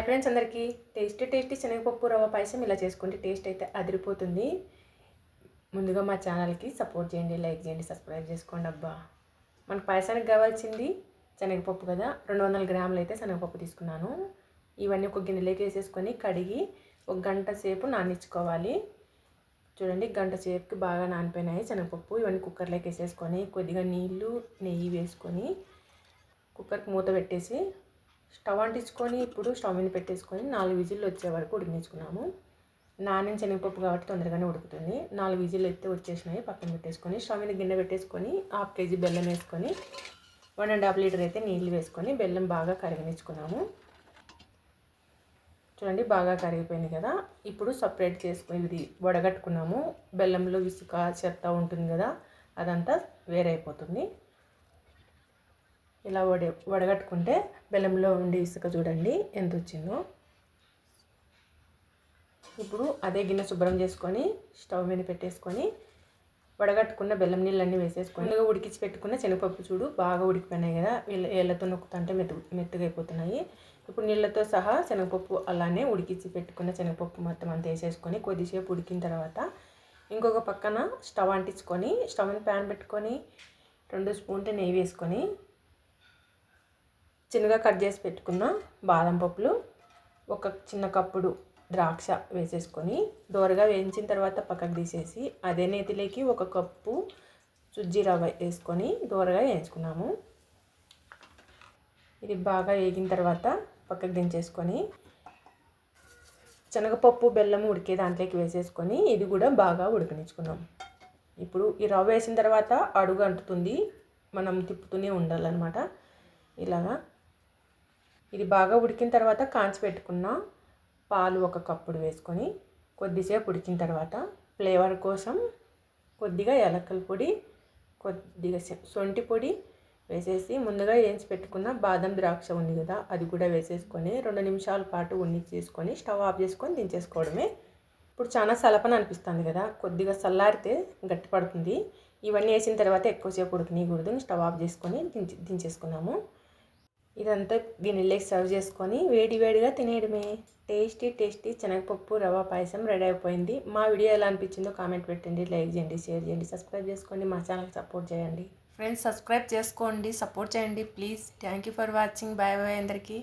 Hi friends అందరికీ. Tasty tasty శనగపప్పు రవ్వ పాయసం ఇలా చేసుకుంటే టేస్ట్ అయితే అదిరిపోతుంది. ముందుగా మా ఛానల్కి సపోర్ట్ చేయండి లైక్ చేయండి సబ్స్క్రైబ్ చేసుకోండి అబ్బా. మనకు పాయసానికి కావాల్సింది శనగపప్పు కదా. రెండు వందల గ్రాములు అయితే శనగపప్పు తీసుకున్నాను. ఇవన్నీ ఒక గిన్నెలోకి వేసేసుకొని కడిగి ఒక గంట సేపు నానించుకోవాలి చూడండి గంట సేపుకి బాగా నానిపోయినాయి శనగపప్పు. ఇవన్నీ కుక్కర్లోకి వేసేసుకొని కొద్దిగా నీళ్ళు నెయ్యి వేసుకొని కుక్కర్కి మూత పెట్టేసి స్టవ్ అంటించుకొని ఇప్పుడు స్టవ్ మీద పెట్టేసుకొని నాలుగు విజిల్లు వచ్చే వరకు ఉడికించుకున్నాము. నానిన శనగపప్పు కాబట్టి తొందరగానే ఉడుకుతుంది. నాలుగు విజిల్లు అయితే వచ్చేసినాయి. పక్కన పెట్టేసుకొని స్టవ్ మీద గిన్నె పెట్టేసుకొని హాఫ్ కేజీ బెల్లం వేసుకొని వన్ అండ్ హాఫ్ లీటర్ అయితే నీళ్ళు వేసుకొని బెల్లం బాగా కరిగించుకున్నాము చూడండి బాగా కరిగిపోయింది కదా. ఇప్పుడు సపరేట్ చేసుకుని ఇది వడగట్టుకున్నాము. బెల్లంలో ఇసుక చెత్త ఉంటుంది కదా అదంతా వేరైపోతుంది. ఇలా వడ వడగట్టుకుంటే బెల్లంలో ఉండే ఇసుక చూడండి ఎంత వచ్చిందో ఇప్పుడు అదే గిన్నె శుభ్రం చేసుకొని స్టవ్ మీద పెట్టేసుకొని వడగట్టుకున్న బెల్లం నీళ్ళన్నీ వేసేసుకొని ముందుగా ఉడికించి పెట్టుకున్న శనగపప్పు చూడు బాగా ఉడికిపోయినాయి కదా. వీళ్ళ ఏళ్ళతో నొక్కుతుంటే మెత్త మెత్తగా అయిపోతున్నాయి ఇప్పుడు నీళ్ళతో సహా శనగపప్పు అలానే ఉడికించి పెట్టుకున్న శనగపప్పు మొత్తం అంతా వేసేసుకొని కొద్దిసేపు ఉడికిన తర్వాత ఇంకొక పక్కన స్టవ్ అంటించుకొని స్టవ్ ప్యాన్ పెట్టుకొని రెండు స్పూన్లు నెయ్యి వేసుకొని చిన్నగా కట్ చేసి పెట్టుకున్న బాదం పప్పులు ఒక చిన్న కప్పుడు ద్రాక్ష వేసేసుకొని దోరగా వేయించిన తర్వాత పక్కకు తీసేసి అదే నేతిలోకి ఒక కప్పు సుజ్జి రవ్వ వేసుకొని దోరగా వేయించుకున్నాము. ఇది బాగా వేగిన తర్వాత పక్కకు దించేసుకొని శనగపప్పు బెల్లం ఉడికే దాంట్లోకి వేసేసుకొని ఇది కూడా బాగా ఉడికనిచ్చుకున్నాం. ఇప్పుడు ఈ రవ్వ వేసిన తర్వాత అడుగు అంటుతుంది. మనం తిప్పుతూనే ఉండాలన్నమాట. ఇలాగా ఇది బాగా ఉడికిన తర్వాత కాంచి పెట్టుకున్న పాలు ఒక కప్పుడు వేసుకొని కొద్దిసేపు ఉడికిన తర్వాత ఫ్లేవర్ కోసం కొద్దిగా యాలక్కల పొడి కొద్దిగా సొంటి పొడి వేసేసి ముందుగా వేయించి పెట్టుకున్న బాదం ద్రాక్ష ఉంది కదా అది కూడా వేసేసుకొని రెండు నిమిషాల పాటు ఉన్ని చేసుకొని స్టవ్ ఆఫ్ చేసుకొని దించేసుకోవడమే. ఇప్పుడు చాలా సలపన అనిపిస్తుంది కదా కొద్దిగా చల్లారితే గట్టి పడుతుంది. ఇవన్నీ వేసిన తర్వాత ఎక్కువసేపు ఉడకనీయకూడదు స్టవ్ ఆఫ్ చేసుకొని దించి దించేసుకున్నాము. ఇదంతా గిన్నెలోకి సర్వ్ చేసుకొని వేడి వేడిగా తినేయడమే. టేస్టీ టేస్టీ శనగపప్పు రవ్వ పాయసం రెడీ అయిపోయింది. మా వీడియో ఎలా అనిపించిందో కామెంట్ పెట్టండి లైక్ చేయండి షేర్ చేయండి సబ్స్క్రైబ్ చేసుకోండి మా ఛానల్కి సపోర్ట్ చేయండి. ఫ్రెండ్స్ సబ్స్క్రైబ్ చేసుకోండి సపోర్ట్ చేయండి please. Thank you for watching bye bye అందరికీ.